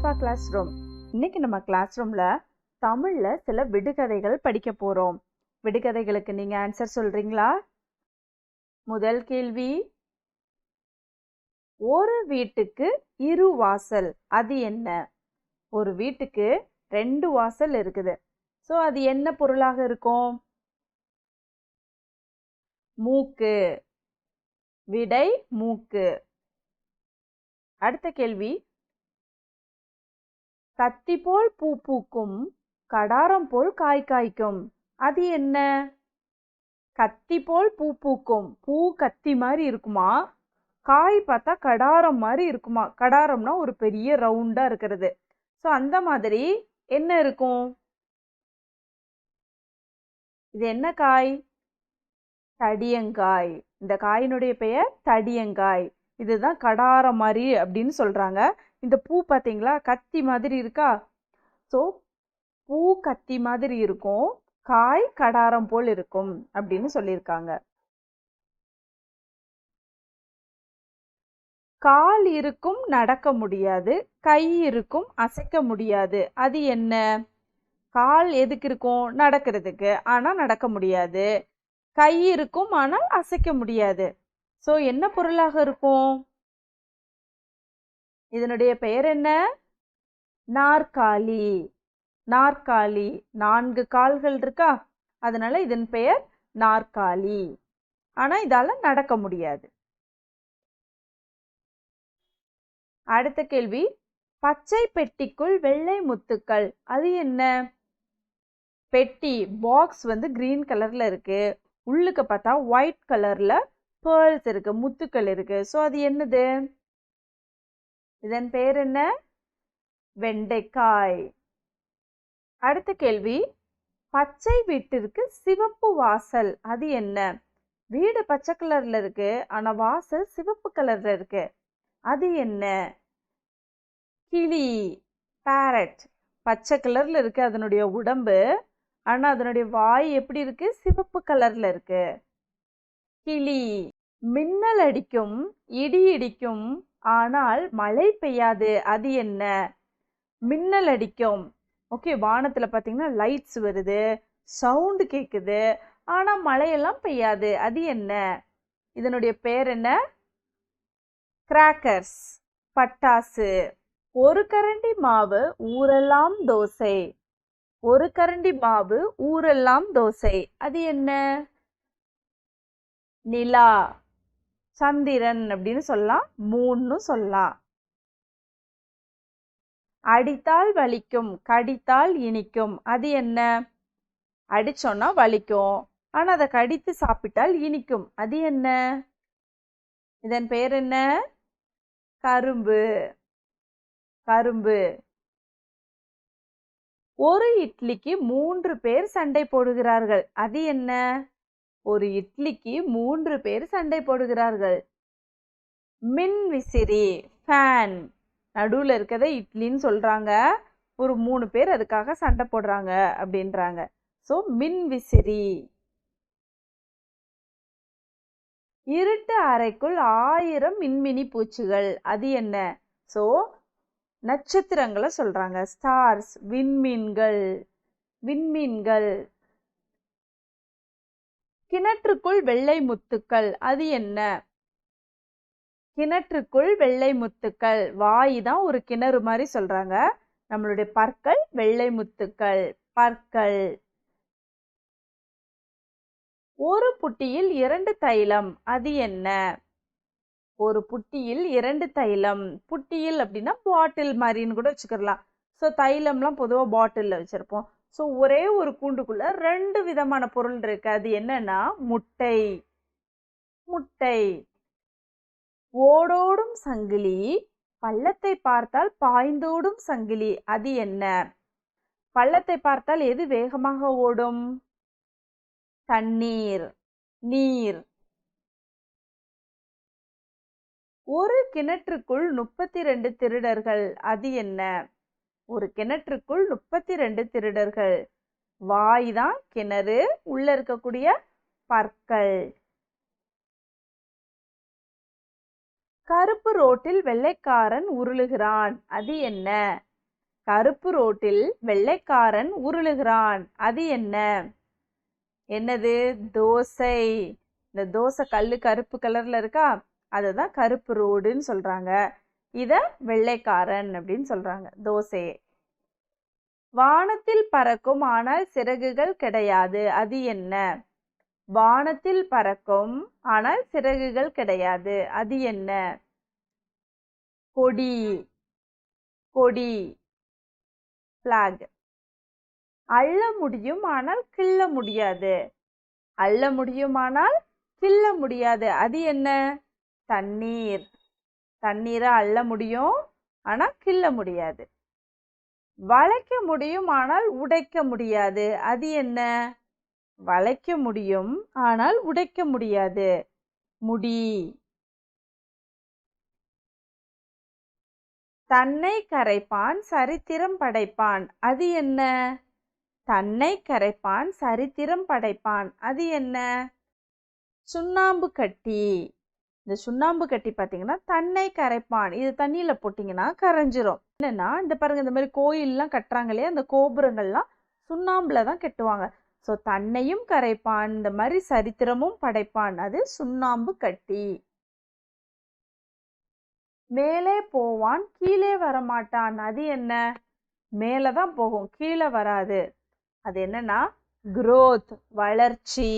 Alpha class room இன்னைக்கு நம்ம class ரூம்ல தமிழ்ல சில விடுகதைகள் படிக்க போறோம். விடுகதைகளுக்கு நீங்க ஆன்சர் சொல்றீங்களா? முதல் கேள்வி. ஒரு வீட்டுக்கு இரு வாசல் அது என்ன? ஒரு வீட்டுக்கு ரெண்டு வாசல் இருக்குது. ஸோ அது என்ன பொருளாக இருக்கும்? மூக்கு. விடை மூக்கு. அடுத்த கேள்வி. கத்தி போல் பூ பூக்கும் கடாரம் போல் காய் காய்க்கும். அது என்ன? கத்தி போல் பூ பூக்கும். பூ கத்தி மாதிரி இருக்குமா? காய் பார்த்தா கடாரம் மாதிரி இருக்குமா? கடாரம்னா ஒரு பெரிய ரவுண்டா இருக்கிறது. ஸோ அந்த மாதிரி என்ன இருக்கும்? இது என்ன காய்? தடியங்காய். இந்த காயினுடைய பெயர் தடியங்காய். இதுதான் கடாரம் மாதிரி அப்படின்னு சொல்றாங்க. இந்த பூ பார்த்தீங்களா? கத்தி மாதிரி இருக்கா? ஸோ பூ கத்தி மாதிரி இருக்கும். காய் கடாரம் போல் இருக்கும் அப்படின்னு சொல்லியிருக்காங்க. கால் இருக்கும் நடக்க முடியாது. கை இருக்கும் அசைக்க முடியாது. அது என்ன? கால் எதுக்கு இருக்கும்? நடக்கிறதுக்கு. ஆனால் நடக்க முடியாது. கை இருக்கும் ஆனால் அசைக்க முடியாது. ஸோ என்ன பொருளாக இருக்கும்? இதனுடைய பெயர் என்ன? நாற்காலி. நாற்காலி. நான்கு கால்கள் இருக்கா? அதனால இதன் பெயர் நாற்காலி. ஆனா இதால நடக்க முடியாது. அடுத்த கேள்வி. பச்சை பெட்டிக்குள் வெள்ளை முத்துக்கள். அது என்ன? பெட்டி. பாக்ஸ் வந்து கிரீன் கலர்ல இருக்கு. உள்ளுக்கு பார்த்தா ஒயிட் கலர்ல பேர்ல்ஸ் இருக்கு. முத்துக்கள் இருக்கு. ஸோ அது என்னது? இதன் பேர் என்ன? வெண்டைக்காய். அடுத்த கேள்வி. பச்சை வீட்டிற்கு சிவப்பு வாசல் அது என்ன? வீடு பச்சை கலர்ல இருக்கு ஆனா வாசல் சிவப்பு கலர்ல இருக்கு. அது என்ன? கிளி பேரட் பச்சை கலர்ல இருக்கு அதனுடைய உடம்பு ஆனா அதனுடைய வாய் எப்படி இருக்கு? சிவப்பு கலர்ல இருக்கு. கிளி மின்னல் அடிக்கும் இடி இடிக்கும் ஆனால் மழை பெய்யாது. அது என்ன? மின்னல் அடிக்கும். ஓகே வானத்தில் பார்த்தீங்கன்னா லைட்ஸ் வருது சவுண்டு கேட்குது ஆனால் மழையெல்லாம் பெய்யாது. அது என்ன? இதனுடைய பேர் என்ன? கிராக்கர்ஸ் பட்டாசு. ஒரு கரண்டி மாவு ஊரெல்லாம் தோசை. ஒரு கரண்டி மாவு ஊரெல்லாம் தோசை. அது என்ன? நிலா. சந்திரன் அப்படின்னு சொல்லலாம் மூணு சொல்லலாம். அடித்தால் வலிக்கும் கடித்தால் இனிக்கும். அது என்ன? அடிச்சோன்னா வலிக்கும். ஆனா அதை கடித்து சாப்பிட்டால் இனிக்கும். அது என்ன? இதன் பெயர் என்ன? கரும்பு. கரும்பு. ஒரு இட்லிக்கு மூன்று பேர் சண்டை போடுகிறார்கள். அது என்ன? ஒரு இட்லிக்கு மூன்று பேர் சண்டை போடுகிறார்கள். மின் விசிறி ஃபேன் நடுவில் இருக்கிறத இட்லின்னு சொல்கிறாங்க ஒரு மூணு பேர் அதுக்காக சண்டை போடுறாங்க அப்படின்றாங்க. ஸோ மின் விசிறி. இருட்டு அறைக்குள் ஆயிரம் மின்மினி பூச்சிகள். அது என்ன? ஸோ நட்சத்திரங்களை சொல்கிறாங்க ஸ்டார்ஸ் விண்மீன்கள். விண்மீன்கள். கிணற்றுக்குள் வெள்ளை முத்துக்கள் அது என்ன? கிணற்றுக்குள் வெள்ளை முத்துக்கள். வாய் தான் ஒரு கிணறு மாதிரி சொல்றாங்க. நம்மளுடைய பற்கள் வெள்ளை முத்துக்கள். பற்கள். ஒரு புட்டியில் இரண்டு தைலம் அது என்ன? ஒரு புட்டியில் இரண்டு தைலம். புட்டியில் அப்படின்னா பாட்டில் மாதிரின்னு கூட வச்சுக்கலாம். ஸோ தைலம்லாம் பொதுவாக பாட்டிலில் வச்சுருப்போம். ஸோ ஒரே ஒரு கூண்டுக்குள்ளே ரெண்டு விதமான பொருள் இருக்கு. அது என்னன்னா முட்டை. முட்டை. ஓடோடும் சங்கிலி பள்ளத்தை பார்த்தால் பாய்ந்தோடும் சங்கிலி. அது என்ன? பள்ளத்தை பார்த்தால் எது வேகமாக ஓடும்? தண்ணீர் நீர். ஒரு கிணற்றுக்குள் முப்பத்தி ரெண்டு திருடர்கள். அது என்ன? ஒரு கிணற்றுக்குள் முப்பத்தி ரெண்டு திருடர்கள். வாய் தான் கிணறு உள்ள இருக்கக்கூடிய பற்கள். கருப்பு ரோட்டில் வெள்ளைக்காரன் உருளுகிறான் அது என்ன? கருப்பு ரோட்டில் வெள்ளைக்காரன் உருளுகிறான் அது என்ன? என்னது? தோசை. இந்த தோசை கல் கருப்பு கலர்ல இருக்கா? அதை தான் கருப்பு ரோடுன்னு சொல்றாங்க. இதை வெள்ளைக்காரன் அப்படின்னு சொல்றாங்க. தோசை. வானத்தில் பறக்கும் ஆனால் சிறகுகள் கிடையாது. அது என்ன? வானத்தில் பறக்கும் ஆனால் சிறகுகள் கிடையாது. அது என்ன? கொடி. கொடி. பிளாக் அள்ள முடியும் ஆனால் கிள்ள முடியாது. அள்ள முடியுமானால் கிள்ள முடியாது. அது என்ன? தண்ணீர். தண்ணீரை அள்ள முடியும் ஆனா கிள்ள முடியாது. வளைக்க முடியும் ஆனால் உடைக்க முடியாது. அது என்ன? வளைக்க முடியும் ஆனால் உடைக்க முடியாது. முடி. தன்னை கரைப்பான் சரித்திரம் படைப்பான். அது என்ன? தன்னை கரைப்பான் சரித்திரம் படைப்பான். அது என்ன? சுண்ணாம்பு கட்டி. இந்த சுண்ணாம்பு கட்டி பார்த்தீங்கன்னா தன்னை கரைப்பான். இது தண்ணியில் போட்டிங்கன்னா கரைஞ்சிரும். என்னன்னா இந்த பாருங்கள் இந்த மாதிரி கோயிலெலாம் கட்டுறாங்க இல்லையா அந்த கோபுரங்கள்லாம் சுண்ணாம்பில் தான் கட்டுவாங்க. ஸோ தன்னையும் கரைப்பான் இந்த மாதிரி சரித்திரமும் படைப்பான். அது சுண்ணாம்பு கட்டி. மேலே போவான் கீழே வரமாட்டான். அது என்ன? மேலே தான் போகும் கீழே வராது. அது என்னன்னா குரோத் வளர்ச்சி.